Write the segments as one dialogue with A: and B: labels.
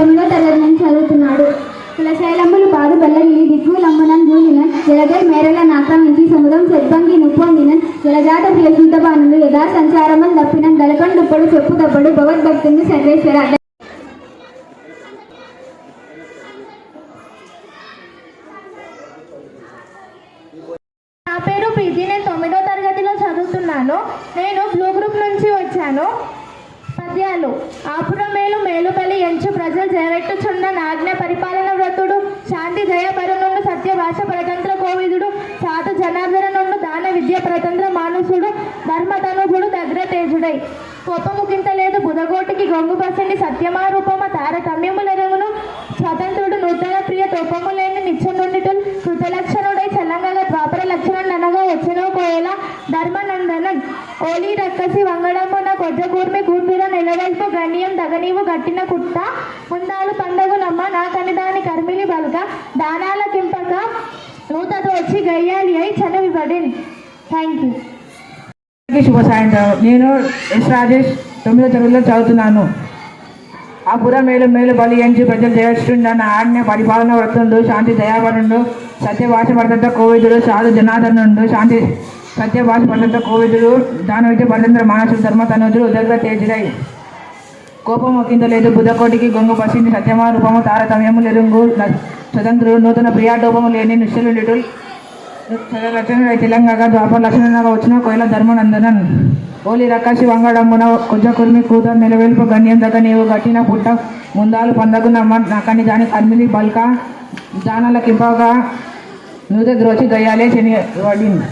A: తొమ్మిదో తరగతి నుంచి చదువుతున్నాడు కులశైలంబులు పాదు బల్లగిలి దిక్కు లంబనం జూలినన్ జలగై నాకం ఆక్రమించి సముద్రం సెద్బంగి నుప్పొందినన్ జలజాత ప్రియ సూతబానులు యథా సంచారమల్ దప్పినన్ దళకండుప్పడు చెప్పు తప్పడు భగవద్భక్తుని సర్వేశ్వర
B: నా పేరు ప్రీతి. నేను తొమ్మిదో తరగతిలో చదువుతున్నాను. నేను బ్లూ గ్రూప్ నుంచి వచ్చాను. పద్యాలు. ఆపురం మేలు మేలుపల్లి ఎంచు ప్రజలు జయవెట్టుచున్న నాజ్ఞ పరిపాలన వ్రతుడు శాంతి దయ నుండి సత్య భాష ప్రతంత్ర కోవిదుడు సాత జనార్దన నుండి దాన విద్య ప్రతంత్ర మానసుడు ధర్మతనుజుడు దగ్ర తేజుడై కోపముకింత లేదు బుధగోటికి గొంగు బసండి సత్యమా రూపమ తారతమ్యములెరుగును స్వతంత్రుడు నూతన ప్రియ తోపము లేని నిత్యనుండిటుల్ కృతలక్షణుడై చల్లంగా ద్వాపర లక్షణం అనగా వచ్చినో పోయేలా ధర్మ ఓలీ రక్కసి వంగడమున కొజ్జ కూర్మి కూర్మిర నిలవల్పు గణ్యం దగనీవు గట్టిన కుట్ట. ముందాలు పండగు నా కనిదాని కర్మిలి బలుక దానాల కింపక నూతతో వచ్చి గయ్యాలి అయి చనువిబడిన్. థ్యాంక్ యూ
C: శుభ సాయంత్రం. నేను ఎస్ రాజేష్ తొమ్మిదో తరగతిలో చదువుతున్నాను. ఆ పుర మేలు మేలు బలి ఎంచి ప్రజలు జయస్తుండన్న ఆజ్ఞ పరిపాలన వర్తుండు శాంతి దయాపరుడు సత్యభాష పడతంత కోవిదుడు సాధు జనార్దనుడు. శాంతి సత్యభాష పడతంత కోవిదుడు దాని విద్య పడతంత్ర మానసుడు ధర్మ తనుజుడు ఉదగ్ర తేజుడై. కోపం ఒకంత లేదు బుధకోటికి గొంగు పసింది సత్యమా రూపము తారతమ్యము లెరుంగు స్వతంత్రుడు నూతన ప్రియాడోపము లేని నిశ్చలుడు రచన తెలంగాణ ద్వాపర లక్షణంగా వచ్చిన కోయిల ధర్మనందనన్ ఓలి రకాశి వంగడమున కొజ్జ కుర్మి కూత నిలవెల్పు గణ్యం దగ్గ నీవు గట్టిన పుట్ట ముందాలు పందగునమ్మ నాకని దాని కర్మిలి బల్క దానాల కింపగా నూత ద్రోచి గయ్యాలే శని వడింది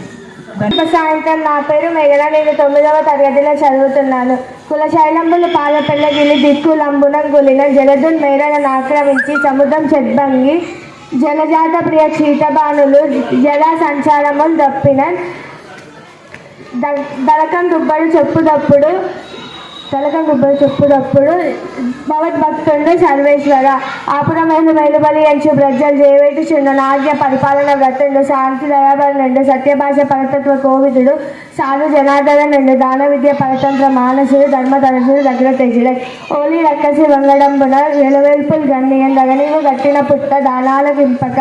B: సాయంత్రం నా పేరు మేఘన. నేను తొమ్మిదవ తరగతిలో చదువుతున్నాను. కులశైలంబులు పాలపెల్లగిలి దిక్కులంబునం గులిన జలదున్ మేరలను ఆక్రమించి సముద్రం చెద్బంగి జలజాత ప్రియ క్షీటబాణులు జల సంచారములు దప్పిన దళకం దుబ్బడు చెప్పుదప్పుడు తలకం గుబ్బలు దుబ్బడు చెప్పు సర్వేశ్వర. ఆపురమైన మేలుబలి ఎంచు ప్రజలు జయవేటి చిన్న నాగ్య పరిపాలన వ్రతుండు శాంతి నుండి సత్యభాష పరతత్వ కోవిదుడు. సాధు జనార్దన నుండి దాన విద్య పరతంత్ర మానసుడు ధర్మధనుడు దగ్గర తెగిడ ఓలి రక్కసి వంగడంబున వెలువెల్పులు గన్నీయం దగనీవు గట్టిన పుట్ట దానాల వింపక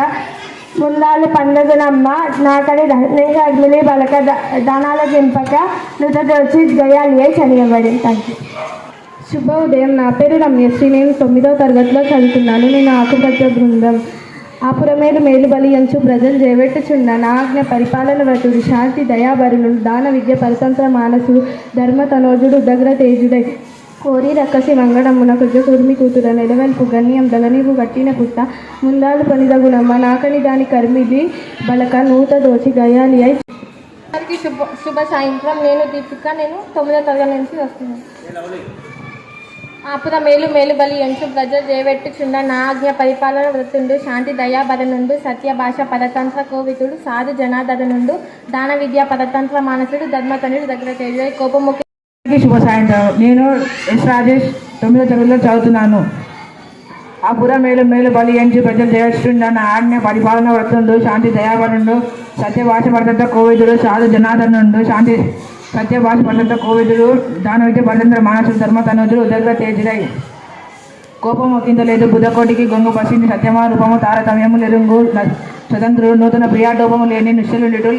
B: ముందాలు పండదునమ్మ నాకని ధన్యంగా అగ్ని బలక దానాల గింపక నుత వచ్చి గయాలి చనియబడి. థ్యాంక్ యూ
D: శుభ ఉదయం నా పేరు రమ్యశ్రీ. నేను తొమ్మిదవ తరగతిలో చదువుతున్నాను. నేను ఆకుపచ్చ బృందం. ఆపురమేలు మేలుబలి ఎంచు ప్రజలు చేపెట్టుచున్న నాజ్ఞ పరిపాలన వటుడు శాంతి దయాభరుణుడు దాన విద్య పరతంత్ర మానసుడు ధర్మ తనోజుడు ఉదగ్ర తేజుడై కోరి రక్కసి వంగడమున కుజకూర్మి కూతుర నెలవెల్పు గణ్యం దగనీవు కట్టిన పుట్ట ముందాలు పనిదగునమ్మ. నాకని దాని కర్మిది బలక నూత దోచి గయాలి అయి
B: శుభ శుభ సాయంత్రం. నేను దీపిక నేను తొమ్మిదో తరగతి నుంచి వస్తున్నాను. ఆపుర మేలు మేలు బలి ఎంచు ప్రజలు జేవెట్టు నా ఆజ్ఞ పరిపాలన వృత్తుండు శాంతి దయాబలనుండు సత్య భాష పరతంత్ర కోవితుడు సాధు జనాదనుండు దాన విద్యా పరతంత్ర మానసుడు ధర్మతనుడు దగ్గర తేజ కోపముఖి
C: శుభ సాయంత్రం. నేను ఎస్ రాజేష్ తొమ్మిదో తరగతిలో చదువుతున్నాను. ఆ పుర మేలు మేలు బలి ఎంచి ప్రజలు జయస్తుండన్న ఆజ్ఞ పరిపాలన వ్రతుండు శాంతి దయాపరుడు సత్యభాష పడతంత కోవిదుడు సాధు జనార్దనుడు శాంతి సత్యభాష పడతంత కోవిదుడు దాని విద్య పడతంత్ర మానసుడు ధర్మ తనుజుడు ఉదగ్ర తేజిరై కోపం ఒకంత లేదు. బుధకోటికి గొంగు పసింది సత్యమా రూపము తారతమ్యము లెరుంగు స్వతంత్రుడు నూతన ప్రియాటోపము లేని నిశ్చలుడు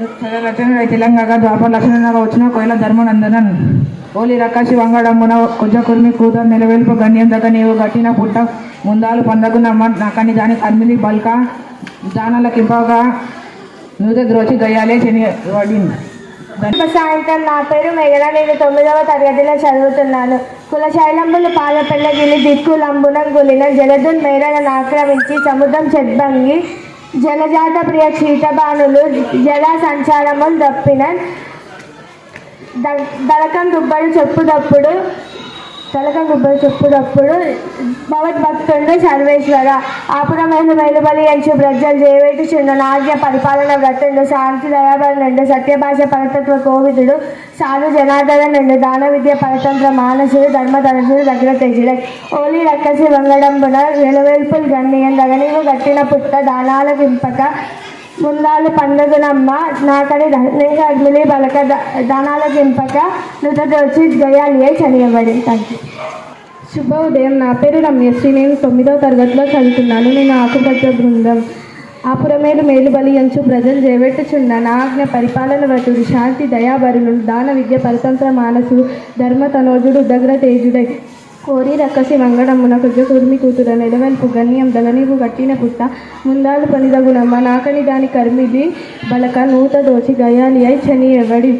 C: రచన తెలంగాణ ద్వాపర లక్షణంగా వచ్చిన కోయిల ధర్మనందనన్ ఓలి రకాశి వంగడమున కొజ్జ కుర్మి కూత నిలవెల్పు గణ్యం దగ్గ నీవు గట్టిన పుట్ట ముందాలు పందగునమ్మ నాకని దాని కర్మిలి బల్క దానాల కింపగా నూత ద్రోచి గయ్యాలే చెని వడింది
B: సాయంత్రం నా పేరు మేఘన. నేను తొమ్మిదవ తరగతిలో చదువుతున్నాను. కులశైలంబులు పాలపెల్లగిలి దిక్కులంబునం గులిన జలదున్ మేరలను ఆక్రమించి సముద్రం చెద్బంగి జలజాత ప్రియ క్షీటబాణులు జల సంచారములు దప్పిన దళకం దుబ్బడు చెప్పుదప్పుడు తలకం దళకం దుబ్బడు చెప్పుదప్పుడు భగవద్భక్తుండు సర్వేశ్వర ఆపురమైన వెలుబలి ఎంచు ప్రజలు జయవేటి చిన్న నాగ్య పరిపాలన వ్రతుండు శాంతి దయాబలుండు సత్యభాష పరతత్వ కోవిదుడు సాధు జనార్దన నుండి దాన విద్య పరతంత్ర మానసుడు ధర్మధనుడు దగ్గర తెగిడ ఓలి రక్కసి వంగడంబున వెలువెల్పులు గన్నీయం దగనీవు గట్టిన పుట్ట దానాల వింపక ముందాలు పండుగనమ్మ నాకని ధన్యంగా అగ్ని బలక దానాల గింపక నుత వచ్చి గయాలి చనియబడి. థ్యాంక్ యూ
D: శుభోదయం. నా పేరు రమ్యశ్రీ నేను తొమ్మిదవ తరగతిలో చదువుతున్నాను. నేను ఆకుపచ్చ బృందం. ఆపురమేలు మేలుబలి ఎంచు ప్రజలు చేపెట్టుచున్న నా ఆజ్ఞ పరిపాలన వటుడు శాంతి దయాబరులు దాన విద్య పరతంత్ర మానసు ధర్మ తనోజుడు ఉదగ్ర తేజుడై కోరి రక్కసి వంగడమ్మున కుజ కుర్మి కూతుర నెలవెల్పు గణ్యం దళనీవు కట్టిన పుట్ట ముందాలు పనిదగునమ్మ నాకని దాని కర్మిది బలక నూత దోచి గయాలి అయి చని ఎవడి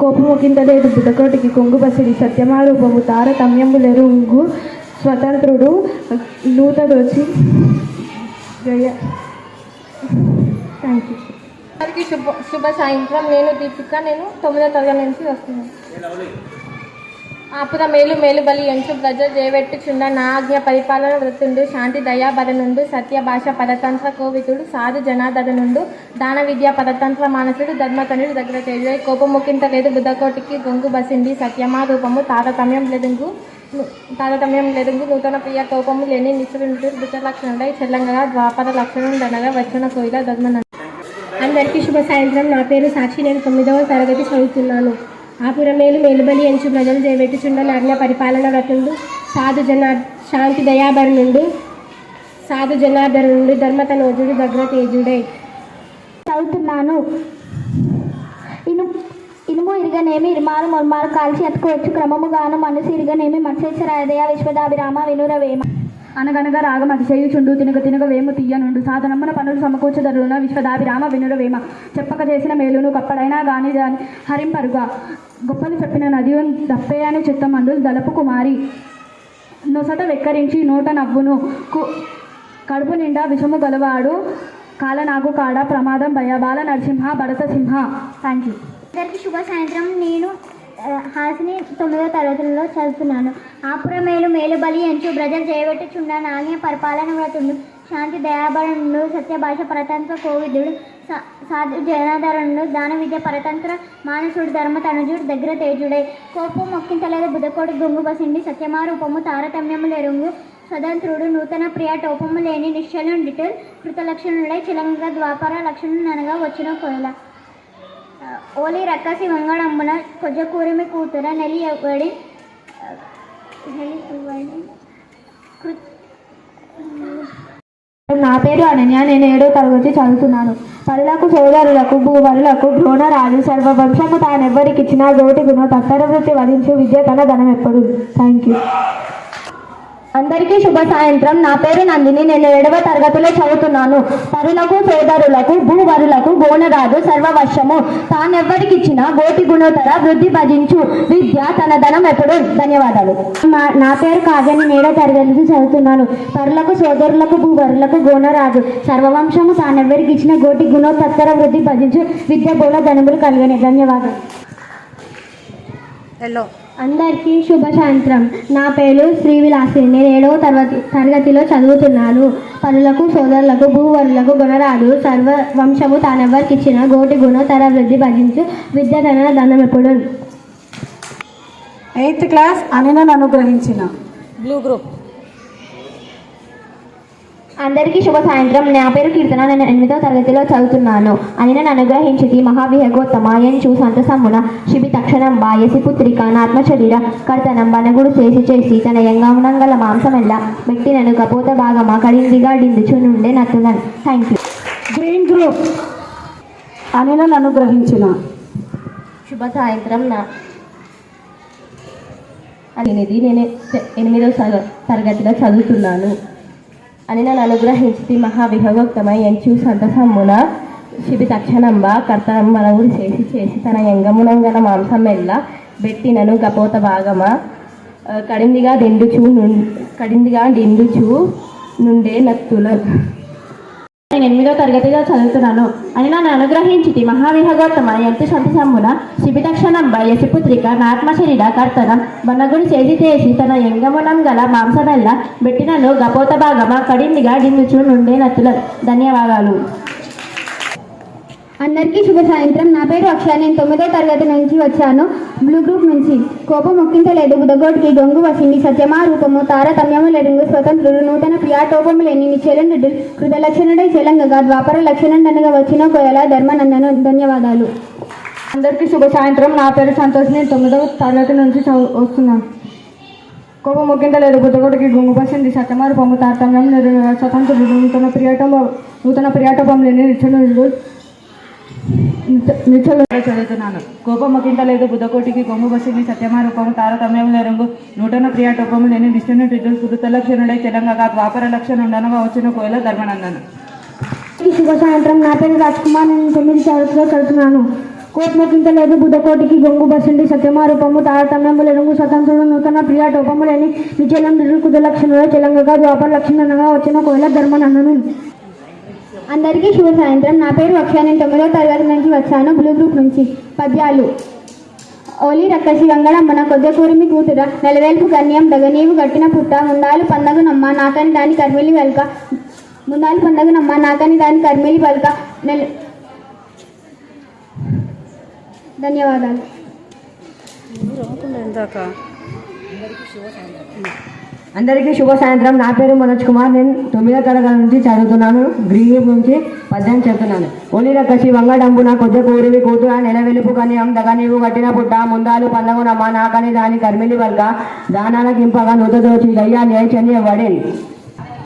D: కోపముకింతలేదు బుధకోటికి కొంగు బసిడి సత్యమారూపము తారతమ్యములెరుంగు స్వతంత్రుడు నూత దోచి గయ థ్యాంక్ యూ
E: అందరికీ శుభ శుభ సాయంత్రం. నేను దీపిక. నేను తొమ్మిదో తరగతి నుంచి వస్తున్నాను. ఆపుద మేలు మేలు బలి ఎంచు ప్రజ జయవెట్టుచున్న నా పరిపాలన వృత్తుండు. శాంతి దయాబరనుండు సత్య భాష పరతంత్ర కోవితుడు. సాధు జనాదరనుండు దాన విద్య పరతంత్ర మానసుడు. ధర్మతనుడు దగ్గర తేజ కోపముఖింత లేదు. బుద్ధకోటికి గొంగు బసింది. సత్యమా రూపము. తారతమ్యం లెదుంగు. తారతమ్యం లెదుంగు. నూతన ప్రియ కోపము లేని నిశ్చుడు బుద్ధ లక్షణుడై. చెల్లంగా ద్వాపర లక్షణం దనగా వచ్చిన కోయిల ధర్మన
F: అందరికీ శుభ సాయంత్రం. నా పేరు సాక్షి. నేను తొమ్మిదవ తరగతి చదువుతున్నాను. ఆపురమేలు మేలుబలి ఎంచు ప్రజలు చేపెట్టుచుండ నాజ్ఞ పరిపాలన వ్రతుండు సాధు జనా శాంతి దయాభరణుండు సాధు జనాభరణుడు ధర్మత నోజుడు భద్ర తేజుడే
G: చదువుతున్నాను. ఇను ఇనుము ఇరగనేమి ఇరుమారు మొర్మారు కాల్చి ఎత్తుకోవచ్చు క్రమముగాను మనసు ఇరగనేమి మత్స్యరాయదయ విశ్వదాభిరామ వినురవేమ.
D: అనగనగా రాగం అతిశయుచుండు తినక తినక వేము తీయనుండు. సాధనమ్మన పనులు సమకూర్చదరున విశ్వదాభిరామ వినురవేమ. చెప్పక చేసిన మేలును కప్పడైనా గాని దాని హరింపరుగా. గొప్పలు చెప్పిన నది దప్పే అని చిత్తమండు దలపు కుమారి. నొసట వెక్కరించి నోట నవ్వును. కు కడుపు నిండా విషము గలవాడు. కాలనాగు కాడ ప్రమాదం భయ. బాల నరసింహ భరత సింహ. థ్యాంక్ యూ
G: అందరికీ శుభ సాయంత్రం. నేను హాసిని తొమ్మిదో తరగతిలో చదువుతున్నాను. ఆపుర మేలు మేలు బలి ఎంచు ప్రజలు చేయబెట్టుచుండ నాగ్య పరిపాలన వ్రతుడు శాంతి దయాభరణుడు సత్యభాష పరతంత్ర కోవిదుడు సా- సాధు జనాధరణుడు దాన విద్య పరతంత్ర మానసుడు ధర్మ తనుజుడు దగ్గర తేజుడై. కోపు మొక్కింతలేదు బుధకోడి గొంగు బసిండి సత్యమారూపము తారతమ్యములు ఎరుంగు స్వతంత్రుడు నూతన ప్రియ టోపము లేని నిశ్చలుండిటు కృతలక్షణుడై చిలంగ ద్వాపర లక్షణుననగా వచ్చిన కోయల. ఓలి రక్కసి వంగడంబున కొజ్జకూరిమి కూతుర నెలి ఎవ్వడి నెలి ఎవడి
D: నా పేరు అనన్య. నేను ఏడో తరగతి చదువుతున్నాను. పరులకు సోదరులకు భూవరులకు ద్రోణరాజు సర్వవంశము తానెవ్వరికిచ్చినా గోటి గుణ తత్తర వృత్తి వధించు విద్య తన ధనం ఎప్పుడు థ్యాంక్ యూ అందరికీ శుభ సాయంత్రం. నా పేరు నందిని. నేను ఏడవ తరగతిలో చదువుతున్నాను. పరులకు సోదరులకు భూవరులకు గోనరాజు సర్వవశము. తానెవ్వరికిచ్చిన గోటి గుణోతర వృద్ధి భజించు. విద్య తన ధనం ఎప్పుడు. ధన్యవాదాలు. నా పేరు కావ్యని. నేడో తరగతి చదువుతున్నాను. పరులకు సోదరులకు భూవరులకు గోనరాజు సర్వవంశము తానెవ్వరికి ఇచ్చిన గోటి గుణోత్తర వృద్ధి భజించు. విద్య బోల ధనములు కలిగని. ధన్యవాదాలు. అందరికీ శుభ సాయంత్రం నా పేరు శ్రీవిలాసిని నేను ఏడవ తరగతి తరగతిలో చదువుతున్నాను. పనులకు సోదరులకు భూవరులకు గుణరాలు సర్వ వంశము తానెవ్వరికి ఇచ్చిన గోటి గుణ తర వృద్ధి భజించు. విద్య తన ధనం ఎప్పుడు.
H: ఎయిత్ క్లాస్ అనినను అనుగ్రహించిన.
G: అందరికీ శుభ సాయంత్రం. నా పేరు కీర్తన. నేను ఎనిమిదవ తరగతిలో చదువుతున్నాను. అని నన్ను అనుగ్రహించితి మహావిహగోత్తమ ఎంచు సంతసమ్మున శిబి తక్షణం బాయసి పుత్రిక నాత్మశరీర కర్తనం బనగుడు చేసి చేసి తన యంగమునంగల మాంసమెల్ల మెట్టినను కపోత భాగమా కడిందిగా డిందుచు నుండే నత్తునన్. థ్యాంక్ యూ
H: గ్రీన్ గ్రూప్ అనినను అనుగ్రహించిన.
F: శుభ సాయంత్రం నా అనేది నేను ఎనిమిదవ తర- తరగతిలో చదువుతున్నాను. అని నన్ను అనుగ్రహించి మహావిహగోక్తమై ఎంచు సంతసమ్మున శిబి తక్షణంబ కర్తనం మనవుడు చేసి చేసి తన ఎంగమునంగల మాంసం మెల్ల బెట్టినను గపోత భాగమా కడిందిగా దిండుచు నుం- కడిందిగా దిండుచు నుండే నత్తుల
G: నేను ఎనిమిదో తరగతిలో చదువుతున్నాను. అని నన్ను అనుగ్రహించితి మహావిహగోత్తమ ఎంతు సంతసమ్మున శిబితక్షణం యశిపుత్రిక నాత్మశరీర కర్తనం బనగుడు చేసి చేసి తన ఎంగమునం గల మాంసమెల్ల బెట్టినను గపోత భాగమ కడిందిగా డిందుచు నుండే నత్తుల ధన్యవాదాలు. అందరికీ శుభ సాయంత్రం. నా పేరు అక్షయ. నేను తొమ్మిదో తరగతి నుంచి వచ్చాను. బ్లూ గ్రూప్ నుంచి కోపం మొక్కించలేదు. బుధగోటికి గొంగు వసింది. సత్యమా రూపము తారతమ్యము లెడుంగు స్వతంత్రుడు నూతన ప్రియాటోపము లేని నిశ్చలుడు కృతలక్షణుడై చెలంగగా ద్వాపర లక్షణండనగా వచ్చిన కోయల ధర్మనందన. ధన్యవాదాలు.
D: అందరికీ శుభ సాయంత్రం. నా పేరు సంతోష్. నేను తొమ్మిదవ తరగతి నుంచి వస్తున్నాను. కోపం ముఖ్యంత లేదు బుద్ధగొడికి గుంగు పసింది సత్యమారు తారతమ్యం స్వతంత్రుడు నూతన ప్రియాటం నూతన ప్రియాటపం లేని నిత్యనుడు నిత్యలో
I: చదువుతున్నాను. కోపం ఒకంత లేదు. బుద్ధకోటికి కొమ్ము బసిని సత్యమారూపము తారతమ్యం రంగు నూతన ప్రియాటోపము లేని విష్ణుని కృత లక్షణుడై తెలంగాణ ద్వాపర లక్షణుండనగా వచ్చిన కోయల ధర్మనందన.
A: శుభ సాయంత్రం నా పేరు రాజ్ కుమార్ నేను తొమ్మిది తరగతిలో చదువుతున్నాను. కోట్మకింత లేదు. బుధకోటికి గొంగు బసిండి సత్యమారూపము తారతమ్యము లేనుగు స్వతంత్రుడు నూతన ప్రియ టోపములని నిచలం నిరుకుద లక్షణంలో తెలంగాణ ద్వాపర లక్షణంగా వచ్చిన కోయల ధర్మనందను. అందరికీ శుభ సాయంత్రం. నా పేరు అక్షయ. నేను తొమ్మిదో తరగతి నుంచి వచ్చాను. బ్లూ గ్రూప్ నుంచి. పద్యాలు. ఓలి రక్కసి వంగడమ్మన కొద్ది కూరిమి కూతుర నెలవేల్పు గణ్యం దగనీవు గట్టిన పుట్ట ముందాలు పందగు నాకని దాని కర్మిలి వెల్క. ముందాలు పందగు నాకని దాని కర్మిలి వెల్క. నెల ధన్యవాదాలు.
J: అందరికీ శుభ సాయంత్రం. నా పేరు మనోజ్ కుమార్. నేను తొమ్మిదో తరగతి నుంచి చదువుతున్నాను. గ్రీన్ నుంచి పద్యం చెప్తున్నాను. ఒలిర కసి వంగడంబున కొద్ది కూరివి కూతుర నెల వెలుపు కనియం దగ నీవు కట్టిన పుట్ట ముందాలు పందగునమ్మ నాకని దాని కర్మిలి వర్గ దానాల కింపగా నూతదోచి దోచి దయ్యాలు ఏచని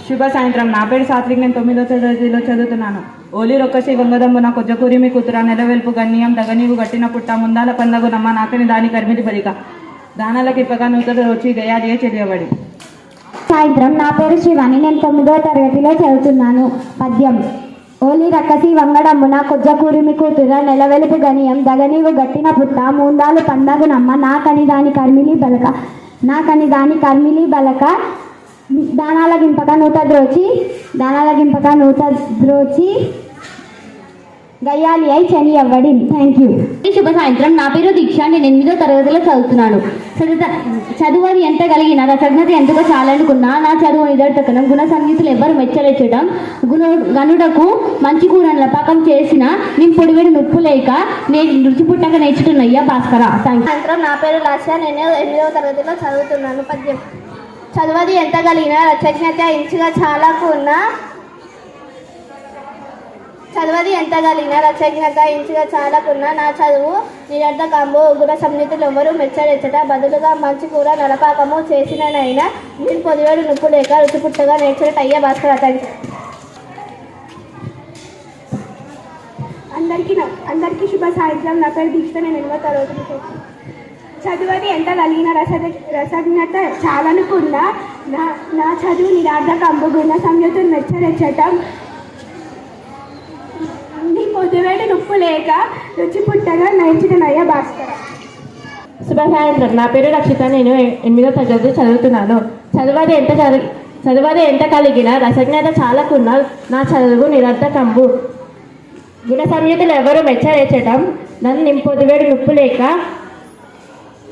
I: శుభ సాయంత్రం. నా పేరు సాత్విక్. నేను తొమ్మిదో తరగతిలో చదువుతున్నాను. ఓలి రొక్కసి వంగదమ్ము నా కొజ్జకూరిమి కూతుర నెలవెల్పు గణ్యం దగనీవు కట్టిన పుట్ట ముందాల పందగు నమ్మ నాకని దాని కర్మిలి బలిక దానాలకి ఇప్పగా నూతదోచి వచ్చి దయాదియే చెరియబడి
A: సాయంత్రం నా పేరు శివాని. నేను తొమ్మిదో తరగతిలో చదువుతున్నాను. పద్యం. ఓలి రక్కసి వంగడమ్మున కొజ్జ కూరిమి కూతుర నెలవెలుపు గనియం. దగనీవు గట్టిన పుట్ట మూందాలు పందగునమ్మ నాకని దాని కర్మిలి బలక. నాకని దాని కర్మిలి బలక. దానాల గింపక నూత ద్రోచి దానాల గింపక నూత ద్రోచి గయ్యాలి అయి చని అవ్వడి. థ్యాంక్ యూ శుభ సాయంత్రం నా పేరు దీక్ష. నేను ఎనిమిదో తరగతిలో చదువుతున్నాను. చదువు చదువు ఎంత కలిగిన రసజ్ఞత ఎంతగా చాలనుకున్నా నా చదువు నిదర్శకనం. గుణ సంగీతులు ఎవ్వరు మెచ్చలేచడం. గుణ గనుడకు మంచి కూరల పాకం చేసిన నేను పొడివేడి నొప్పు లేక నేను రుచి పుట్టక నేర్చుకున్నయ్యా భాస్కర. థ్యాంక్
K: సాయంత్రం నా పేరు లాస్య నేను ఎనిమిదవ తరగతిలో చదువుతున్నాను. పద్యం చదువది ఎంత కలిగిన రచజ్ఞత ఇంచుగా చాలా ఉన్న చదువది ఎంత కలిగిన రచజ్ఞత ఇంచుగా చాలకున్న నా చదువు నిరర్ధకంబు గుణ సన్నిధులు ఎవరు మెచ్చడెచ్చట బదులుగా మంచి కూర నలపాకము చేసిననైనా నేను పొదివేడు నుప్పు లేక రుచిపుట్టగా పుట్టగా అయ్యే భాస్కర్ అతనికి
A: అందరికీ అందరికీ శుభ సాయంత్రం. నా పేరు దీక్ష నేను ఎనిమిదో తరగతి చదువుది ఎంత కలిగిన రస రసజ్ఞత చాలనుకున్న నా నా చదువు నిరార్థకంబు గుణ సంయుతులు మెచ్చరెచ్చటం నీ నుప్పు నొప్పు లేక రుచి పుట్టగా నయించిన భాస్కర
L: భాస్కర్. శుభసాయంత్రం నా పేరు రక్షిత. నేను ఎనిమిదో తరగతి చదువుతున్నాను. చదువది ఎంత చదివి చదువది ఎంత కలిగిన రసజ్ఞత చాలకున్న నా చదువు నిరర్థకంబు. గుణ సంయుతులు ఎవరు మెచ్చరేచటం? నన్ను నింపొదివేడు నొప్పు లేక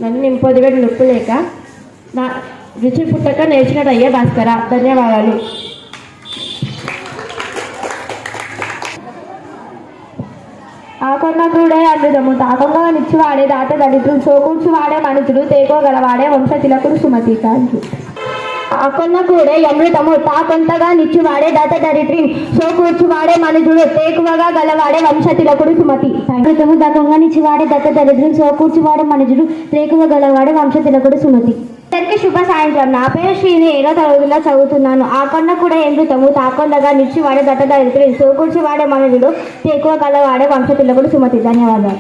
L: నన్ను నింపొదివేడు నొప్పు లేక నా రుచి పుట్టక నేర్చినట్టయ్యే భాస్కర. ధన్యవాదాలు. ఆకొన్న కూడా అందుదము తాకంగా నిచ్చి వాడే దాట దళితులు చోకూర్చి వాడే మనుషుడు తేకోగలవాడే వంశ తిలకుడు సుమతి థ్యాంక్ యూ కూడా అమృతము. తాకొంతగా నిచ్చి వాడే దత దరిద్రి సోకూర్చి వాడే మనుషుడు తేకువగా గలవాడే వంశతిలకుడు సుమతి అమృతము దకంగా నిచ్చి వాడే దత దరిద్రి సోకూర్చి వాడే మనుషుడు తేకువ గలవాడే వంశతిలకుడు సుమతి అందరికీ శుభ సాయంత్రం. నా పేరు శ్రీని ఏడో తరగతిలో చదువుతున్నాను. ఆకొండ కూడా ఎండుతాము తాకొండగా నిచ్చి వాడే దత్త దరిద్రి సోకూర్చి వాడే మనుషుడు ఎక్కువ కలవాడే వంశతిల్లకుడు సుమతి. ధన్యవాదాలు.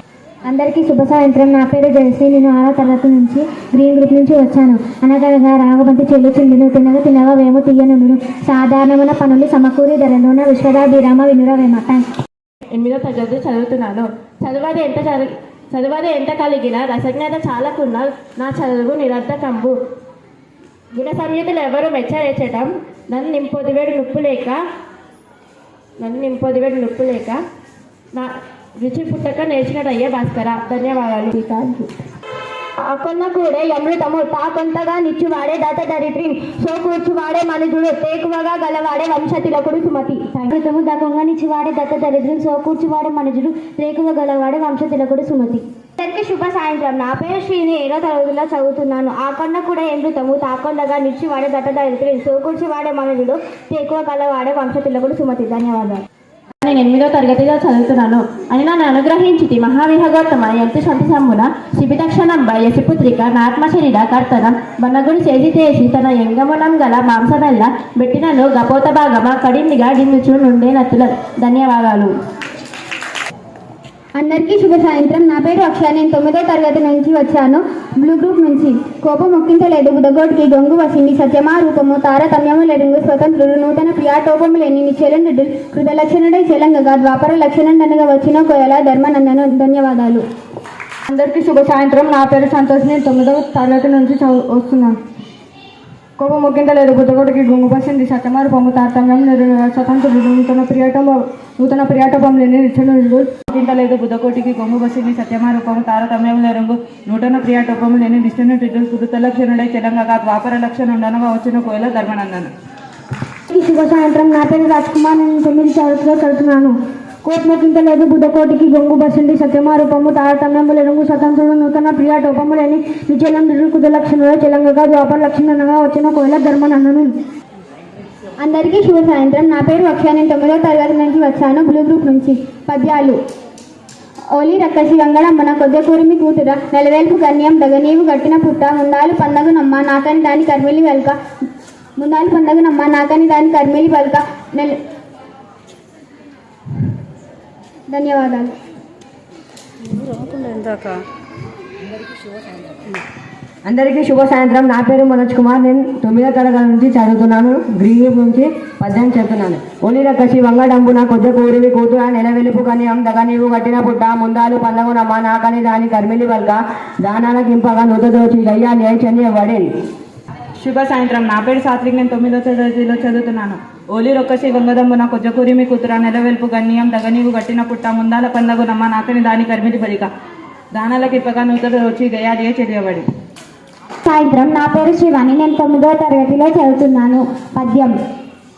L: అందరికీ శుభ సాయంత్రం. నా పేరు జయశ్రీ. నేను ఆరో తరగతి నుంచి గ్రీన్ గ్రూప్ నుంచి వచ్చాను. అనగనగా రాగబంతి చెల్లి చిల్లును తినగా తినగా వేము తీయనును సాధారణమైన పనులు సమకూరి ధరలోన విశ్వదాభిరామ వినురవేమ ఎనిమిదో తరగతి చదువుతున్నాను. చదువు ఎంత చదివి చదువది ఎంత కలిగిన రసజ్ఞత చాలకున్న నా చదువు నిరర్థకంబు. గుణ సంయుతులు ఎవరు మెచ్చరేచటం? నన్ను నింపొదివేడు నొప్పు లేక నన్ను నింపొదివేడు నొప్పు లేక నా రుచి పుట్టక నేర్చినట్టయ్యే భాస్కర. ధన్యవాదాలు. థ్యాంక్ యూ కూడా అమృతము తాకొంతగా నిచ్చు వాడే దత దరిద్రి సోకూర్చు వాడే మనుజుడు తేకువగా గలవాడే వంశతిలకుడు సుమతి అమృతము దకంగా నిచ్చు వాడే దత్త దరిద్రి సోకూర్చు వాడే మనుజుడు తేకువ గలవాడే వంశతిలకుడు సుమతి అందరికీ శుభ సాయంత్రం. నా పేరు శ్రీని. ఏడో తరగతిలో చదువుతున్నాను. ఆకొండ కూడా అమృతము తాకొండగా నిచ్చు వాడే దత్త దరిద్రి సోకూర్చి వాడే మనుజుడు తేకువ గలవాడే వంశతిలకుడు సుమతి ధన్యవాదాలు.
M: నేను ఎనిమిదో తరగతిలో చదువుతున్నాను. అని నన్ను అనుగ్రహించితి మహావిహగోత్తమ ఎంత సంతసమ్మున శిబితక్షణంబ యశిపుత్రిక నాత్మశరీర కర్తనం బన్నగుడి చేసి చేసి తన ఎంగమునం గల మాంసమెల్ల బెట్టినను గపోత భాగమ కడిందిగా డిందుచు నుండే నత్తుల. ధన్యవాదాలు.
A: అందరికీ శుభ సాయంత్రం. నా పేరు అక్షయ. నేను తొమ్మిదో తరగతి నుంచి వచ్చాను. బ్లూ గ్రూప్ నుంచి కోపం మొక్కించలేదు. బుధగోటికి గొంగు వసింది. సత్యమా రూపము తారతమ్యము లెరుంగు స్వతంత్రుడు నూతన ప్రియాటోపము లేని నిశ్చలండు కృతలక్షణుడై చెలంగగా ద్వాపర లక్షణండనగా వచ్చిన కోయల ధర్మనందను ధన్యవాదాలు.
D: అందరికీ శుభ సాయంత్రం. నా పేరు సంతోష్. నేను తొమ్మిదవ తరగతి నుంచి చదువు వస్తున్నాను. కోపం ముగ్గింటలేదు బుద్ధగొడికి గుంగు పసింది సత్యమారు పొమ్ము తారతమ్యం నిరు- స్వతంత్రుడు నూతన ప్రియాటం నూతన ప్రియాటపం లేని నిత్యనుడు
I: చింతలేదు బుద్ధకోటికి కొమ్ము బసిని సత్యమారూపము తారతమ్యం రంగు నూతన ప్రియాటోపము లేని విష్ణునుడు కురుత లక్షణుడై చెలంగగా ద్వాపర లక్షణుండనగా వచ్చిన కోయల ధర్మనందన
A: శుభ సాయంత్రం నా పేరు రాజ్ కుమార్ నేను తొమ్మిది తరగతిలో చదువుతున్నాను కోట్ లేదు బుధకోటికి గొంగు బసండి సత్యమారూపము తారతమ్యము లెరుంగు స్వతంత్రుడు నూతన ప్రియా టోపము లేని నిచలం కుద లక్షణుడు చెలంగగా ద్వాపర లక్షణంగా వచ్చిన కోయల ధర్మనందను అందరికీ శుభ సాయంత్రం. నా పేరు అక్షయ నేను తొమ్మిదో తరగతి నుంచి వచ్చాను బ్లూ గ్రూప్ నుంచి. పద్యాలు. ఓలి రక్కసి వంగడమ్మన కొద్ది కూరిమి కూతుర నెలవేల్పు గణ్యం దగనీవు గట్టిన పుట్ట ముందాలు పందగు నమ్మ నాకని దాని కర్మిలి వెల్క ముందాలు పందగు నమ్మ నాకని దాని కర్మిలి వెల్క నెల ధన్యవాదాలు.
J: అందరికీ శుభ సాయంత్రం. నా పేరు మనోజ్ కుమార్. నేను తొమ్మిదో తరగతి నుంచి చదువుతున్నాను. గ్రీన్ నుంచి పద్యం చెప్తున్నాను ఒలిర కసి వంగడంబు నా కొద్ది కూరివి కూతుర నెల వెలుపు కన్యం నీవు కట్టిన పుట్ట ముందాలు పల్లగునమ్మ నాకని దాని కర్మిలి వల్క దానాల గింపగా నూత దోచి గయ్యాలి చెంది
I: శుభ సాయంత్రం. నా పేరు సాత్విక్. నేను తొమ్మిదో తరగతిలో చదువుతున్నాను. ఓలి రొక్కసి గంగదమ్మున కొజ్జకూరి మీ కూతుర నెలవెల్పు గణ్యం దగనీవు గట్టిన పుట్ట ముందాల పందగు నమ్మ నాకని దాని కర్మిటి బలిక దానాల ఇప్పగా నూతన వచ్చి గయాడియే చెరియబడి.
A: సాయంత్రం. నా పేరు శివాని. నేను తొమ్మిదో తరగతిలో చదువుతున్నాను. పద్యం.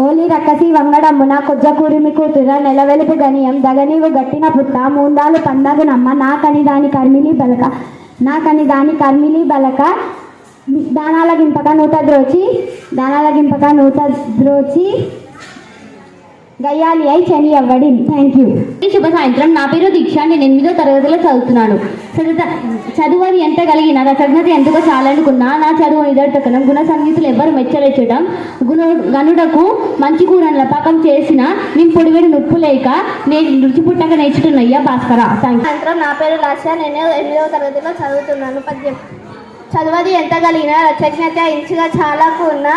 A: ఓలి రక్కసి వంగడమ్మున కొజ్జకూరిమి కూతుర నెలవెలుపు గనియం దగనీవు గట్టిన పుట్ట మూందాలు పందగునమ్మ నాకని దాని కర్మిలి బలక. నాకని దాని కర్మిలి బలక. దానాల గింపక నూత ద్రోచి దానాల గింపక నూత ద్రోచి. గయ్యాలి అయి చని అవ్వడి. థ్యాంక్ యూ
M: శుభ సాయంత్రం నా పేరు దీక్ష నేను ఎనిమిదో తరగతిలో చదువుతున్నాను. చదువు చదువు ఎంత కలిగిన రసజ్ఞత ఎంతగా చాలనుకున్నా నా చదువు నిదర్శకనం గుణ సంగీతులు ఎవ్వరు మెచ్చలేచడం. గుణ గనుడకు మంచి కూరల పాకం చేసిన నేను పొడివేడు నొప్పు లేక నేను రుచి పుట్టక నేర్చుకున్నయ్యా భాస్కర. థ్యాంక్
K: సాయంత్రం నా పేరు లాస్య నేను ఎనిమిదవ తరగతిలో చదువుతున్నాను. పద్యం. చదువది ఎంత కలిగిన రచజ్ఞత ఇంచుగా చాలాకున్న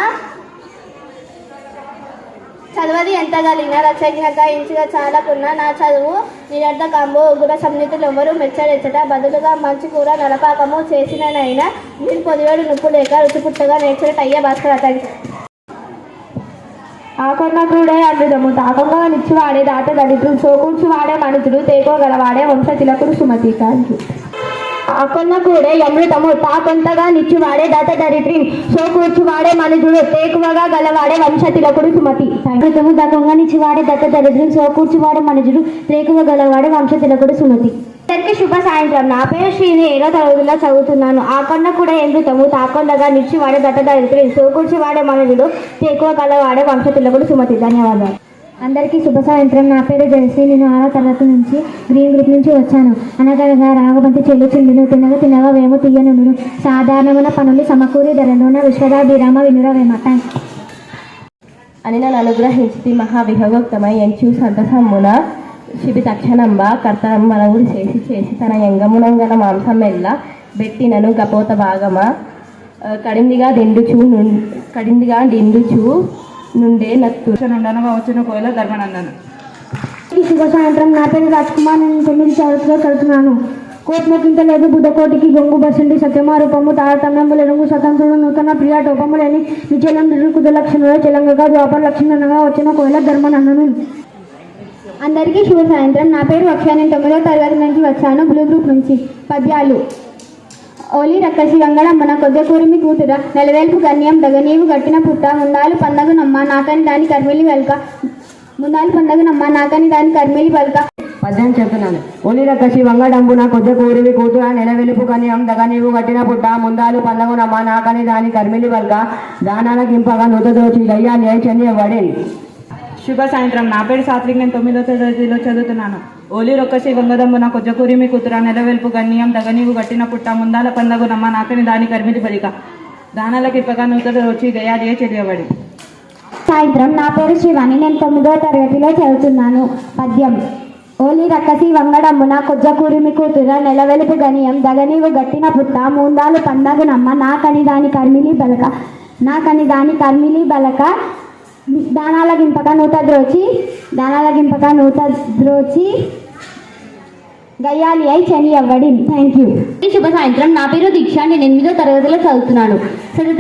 K: చదువది ఎంత కలిగిన రచజ్ఞత ఇంచుగా చాలకున్న నా చదువు నిరర్ధకంబు ఉగ్ర సన్నిధులు ఎవరు మెచ్చరెచ్చట బదులుగా మంచి కూర నలపాకము చేసిననైనా నేను పొదివేడు నొప్పు లేక రుచిపుట్టగా నేర్చుట అయ్యే భాస్కర్ అతనికి
D: ఆకొన్న కూడే అందుదము తాకంగా నిచ్చి వాడే దాట దళితులు చోకూర్చి వాడే మనుషుడు తేకోగలవాడే వంశ తిలకుడు సుమతి. థ్యాంక్ యూ ఆకొన్న కూడే అమృతము తాకొంతగా నిచ్చి వాడే దాత దరిద్రి సోకూర్చి వాడే మనుజుడు తేకువగా గలవాడే వంశ తిలకుడు సుమతి.
A: అమృతము దకంగా నిచ్చి వాడే దత్త దరిద్రం సోకూర్చి వాడే మనుజుడు తేకువ గలవాడే వంశ తిలకుడు సుమతి. అందరికీ శుభ సాయంత్రం. నా పేరు శ్రీని ఏడో తరగతిలో చదువుతున్నాను. ఆకొండ కూడా ఎండుతము తాకొండగా నిచ్చి వాడే దత్త దరిద్రం సోకూర్చి వాడే మనుజుడు తేకువ గలవాడే వంశ సుమతి. ధన్యవాదాలు. అందరికీ శుభ సాయంత్రం. నా పేరు జయశ్రీ. నేను ఆరో తరగతి నుంచి గ్రీన్ గ్రూప్ నుంచి వచ్చాను. అనగనగా రాగబంతి చెల్లి చిండును తినగా తినగా వేము తీయనును సాధారణమైన పనులు సమకూరి ధరలోన విశ్వదా విరామ వినుర వేమ థ్యాంక్స్
M: అని నన్ను అనుగ్రహించి మహావిహగోక్తమై ఎంచు సంతసమ్మున శిబి తక్షణంబ కర్తనంబనగుడు చేసి చేసి తన ఎంగమునంగల మాంసం మెల్ల బెట్టినను గపోత భాగమ కడిందిగా దిండుచు కడిందిగా దిండుచు నుండే
I: ఉండనగా వచ్చిన కోయల ధర్మనందన.
A: ఈ శుభ సాయంత్రం నా పేరు రాజ్ కుమార్ నేను తొమ్మిది తరగతిలో చదువుతున్నాను. కోట్ మొక్కించలేదు బుధకోటికి గొంగు బసండి సత్యమారూపము తారతమ్యము లెరుంగు స్వతంత్రుడు నూతన ప్రియా టోపము లేని నిచలం కుద లక్షణుడు చెలంగగా ద్వాపర లక్షణంగా వచ్చిన కోయల ధర్మనందను. అందరికీ శుభ సాయంత్రం. నా పేరు అక్షయ నేను తొమ్మిదో తరగతి నుంచి వచ్చాను బ్లూ గ్రూప్ నుంచి. పద్యాలు. ఓలి రక్కసి వంగడమ్మన కొద్ది కూరిమి కూతుర నెలవేల్పు గణ్యం దగనీవు గట్టిన పుట్ట ముందాలు పందగు నాకని దాని కర్మిలి వెల్క ముందాలు పందగు నాకని దాని కర్మిలి వెల్క
J: పద్యం చెప్తున్నాను ఓలి రక్కసి వంగడంబు నా కొద్ది కూరివి కూతుర నెల వెలుపు కన్యం దగ నీవు కట్టిన పుట్ట ముందాలు పందగునమ్మ నాకని దాని కర్మిలి వల్క దానాల గింపగా నూత దోచి చెంది వడేన్
I: శుభ సాయంత్రం. నా పేరు సాత్విక్. నేను తొమ్మిదో తరగతిలో చదువుతున్నాను. ఓలి రొక్కసి వంగదమ్ము నా కొజ్జకూరి మీ కూతుర. నెలవెల్పు గణ్యం దగనీవు గట్టిన పుట్ట ముందాల పందగు నమ్మ నాకని దాని కర్మిది బలిక దానాల కిప్పగా నూతన వచ్చి దయాదియ చెడియబడి
A: సాయంత్రం. నా పేరు శివాని. నేను తొమ్మిదో తరగతిలో చదువుతున్నాను. పద్యం. ఓలి రక్కసి వంగడమ్మున కొజ్జకూరిమి కూతుర. నెలవెలుపు గనియం దగనీవు గట్టిన పుట్ట మూందాలు పందగునమ్మ నాకని దాని కర్మిలి బలక. నాకని దాని కర్మిలి బలక. దానాల గింపక నూత ద్రోచి దానాల గింపక నూత ద్రోచి. గయ్యాలి అయి చని అవ్వడి. థ్యాంక్ యూ
M: శుభ సాయంత్రం నా పేరు దీక్ష నేను ఎనిమిదో తరగతిలో చదువుతున్నాను. చదువు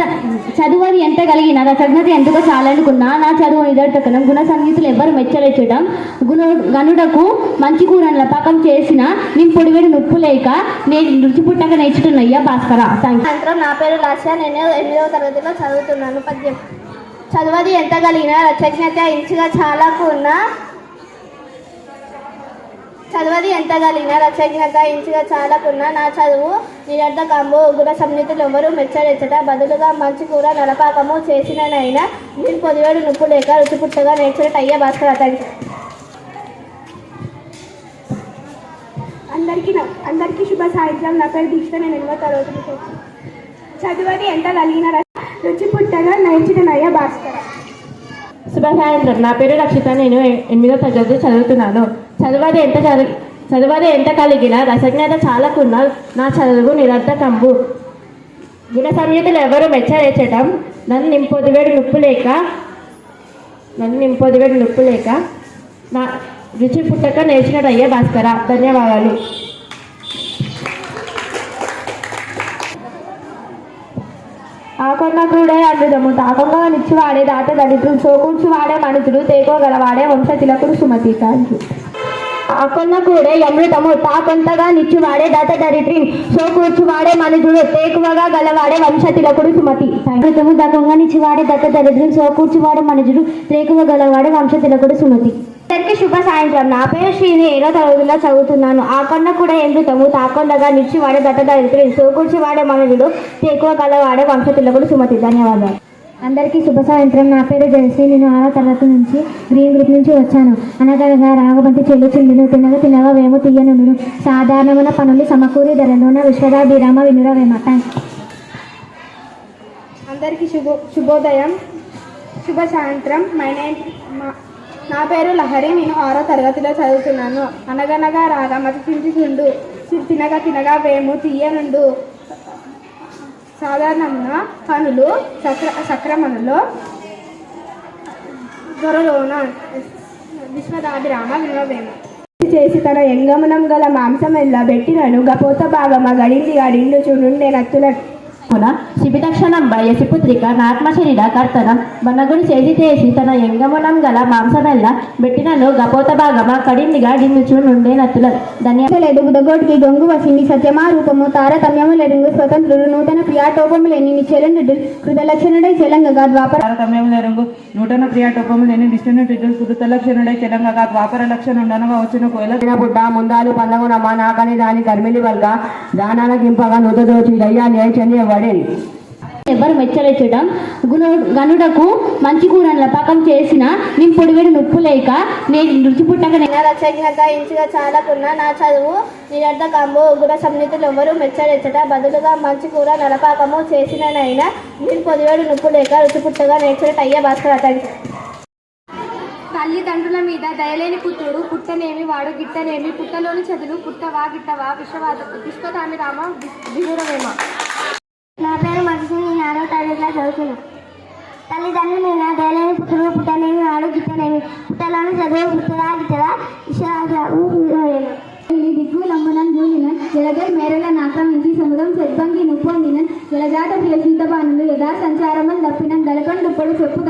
M: చదువుని ఎంత కలిగిన రసజ్ఞత ఎంతగా చాలనుకున్నా నా చదువు నిదర్శకనం గుణ సంగీతులు ఎవ్వరు మెచ్చలేచడం గుణ గనుడకు మంచి కూరల పాకం చేసిన నేను పొడివేడు నొప్పు లేక నేను రుచి పుట్టక నేర్చుకున్నయ్యా భాస్కర. థ్యాంక్
K: సాయంత్రం నా పేరు లాస్య నేను ఎనిమిదవ తరగతిలో చదువుతున్నాను. పద్యం. చదువది ఎంత కలిగిన రచజ్ఞత ఇంచుగా చాలాకు ఉన్న చదువది ఎంత కలిగిన రచజ్ఞత ఇంచుగా చాలకున్న నా చదువు నిరర్ధకంబు గుణ సంహితులు ఎవరు మెచ్చరెచ్చట బదులుగా మంచి కూర నలపాకము చేసిననైనా నేను పొదివేడు నుప్పు లేక రుచి పుట్టగా నేర్చుకుంటే భాస్కర్ అతడి
N: అందరికీ అందరికీ శుభ సాయంత్రం. నా పేరు దీక్ష నేను ఎనిమిదో తరగతి చదువది ఎంత కలిగిన రుచి పుట్టగా నేర్చుకున్నయ్య భాస్కర.
L: శుభ నా పేరు రక్షిత నేను ఎనిమిదో తరగతి చదువుతున్నాను. చదువది ఎంత చదివి చదువది ఎంత కలిగిన రసజ్ఞత చాలకున్న నా చదువు నిరర్థకంబు గుణ సంయుతులు ఎవరు మెచ్చరేచటం? నన్ను నింపొదివేడు నొప్పు లేక నన్ను నింపొదివేడు నొప్పు లేక నా రుచి పుట్టక నేర్చినట్టయ్యే భాస్కర. ధన్యవాదాలు. ఆకొన్న కూడే అడ్డుదము తాకంగా నిచ్చి వాడే దాట దళితులు సోకూర్చి వాడే మనుషులు తేకోగలవాడే వంశ తిలకుడు సుమతి థ్యాంక్ యూ కూడే అమృతము. తాకొంతగా నిచ్చి వాడే దాత దరిద్రి సోకూర్చి వాడే మనుషుడు తేకువగా గలవాడే వంశ తిలకుడు సుమతి. అమృతము. దకంగా నిచ్చి వాడే దత్త దరిద్రి సోకూర్చి వాడే మనుషుడు తేకువ గలవాడే వంశ తిలకుడు సుమతి. అందరికీ శుభ సాయంత్రం. నా పేరు శ్రీని ఏడో తరగతిలో చదువుతున్నాను. ఆకొండ కూడా ఎందుతము తాకొండగా నిచ్చి వాడే దత్త సోకూర్చి వాడే మనుషుడు తేకువ గలవాడే వంశ తిలకుడు సుమతి. ధన్యవాదాలు. అందరికీ శుభ సాయంత్రం. నా పేరు జయశ్రీ. నేను ఆరో తరగతి నుంచి గ్రీన్ గ్రూప్ నుంచి వచ్చాను. అనగనగా రాగబంతి చెల్లి చెల్లును తినగా తినగా వేము తీయనును. సాధారణమైన పనులు సమకూరి ధరలోన విశ్వదా విరామ వినుర వేమ థ్యాంక్స్
N: అందరికీ శుభ శుభోదయం. శుభ సాయంత్రం. మై నేమ్ మా- నా పేరు లహరి నేను ఆరో తరగతిలో చదువుతున్నాను. అనగనగా రాగా మతి చించుచుండు తినగా తినగా వేము తీయనుండు సాధారణంగా పనులు సక్ర సక్రమణలో త్వరలోన విశ్వదాభిరామ వినోవేమ చేసి తన ఎంగమనం గల మాంసం ఎల్ల పెట్టినను గపోత భాగమ గడింది గడిండు చూడుండే నత్తుల
M: శిబితక్షణం యశిపుత్రిక నాత్మశరీర కర్తన వనగుడి చేసి చేసి తన ఎంగమునం గల మాంసమెల్ల బెట్టినను గపోత భాగమ కడిందిగా డిందుచు నుండే నత్తుల ధన్య
A: లేదు బుధగోటికి గొంగు వసింది సత్యమా రూపము తారతమ్యము లెరుంగు స్వతంత్రుడు నూతన ప్రియాటోపము లేని నిశ్చలుడు కృతలక్షణుడై చెలంగగా ద్వాపర
I: రంగు నూతన ప్రియాటోపము లేని విష్ణుని కృత లక్షణుడై తెలంగాణ ద్వాపర లక్షణుండనగా వచ్చిన కోయల
J: పుట్ట ముందాలు పందగునమ్మ నాకని దాని కర్మిలి వల్గ దానాల గింపగా నూత దోచి దయ్యాలి అయి అవ్వడి
M: ఎవరు మెచ్చలేచడం గుణ గనుడకు మంచి కూరల పాకం చేసిన నేను పొడివేడు నొప్పు లేక నేను రుచి పుట్టక
K: నా రచజ్ఞత ఇంచుగా చాలకున్న నా చదువు నిరర్ధకంబు గుణ సంహితులు ఎవరు మెచ్చరెచ్చట బదులుగా మంచి కూర నలపాకము చేసిననైనా నేను పొదివేడు నొప్పు లేక రుచి పుట్టగా నేర్చుకుంటే అయ్యా భాస్కర్ అతడి.
A: తల్లిదండ్రుల మీద దయలేని పుత్రుడు పుట్టనేమి వాడు గిట్టనేమి పుట్టలోని చదువు పుట్టవా గిట్టవా విశ్వవాద విశ్వదామి రామ బిగురవేమ
N: నా పేరు మనిషి నేను ఆరో తరగతిలో చదువుతున్నా. తల్లిదండ్రులు నేను దయలేని పుత్రుడు పుట్టనేమి వాడు గిట్టనేమి పుట్టాలని చదువు పుట్టదా గిట్టదా విశ్వరాజు
A: దిగ్గులంబనం జూలినన్ జలగై మేరల ఆక్రమించి సముద్రం సెద్బంగి నుప్పొందినన్ జలజాత ప్రియ సీతబానులు యథా సంచారమని తప్పినన్ దళకండుప్పుడు చెప్పు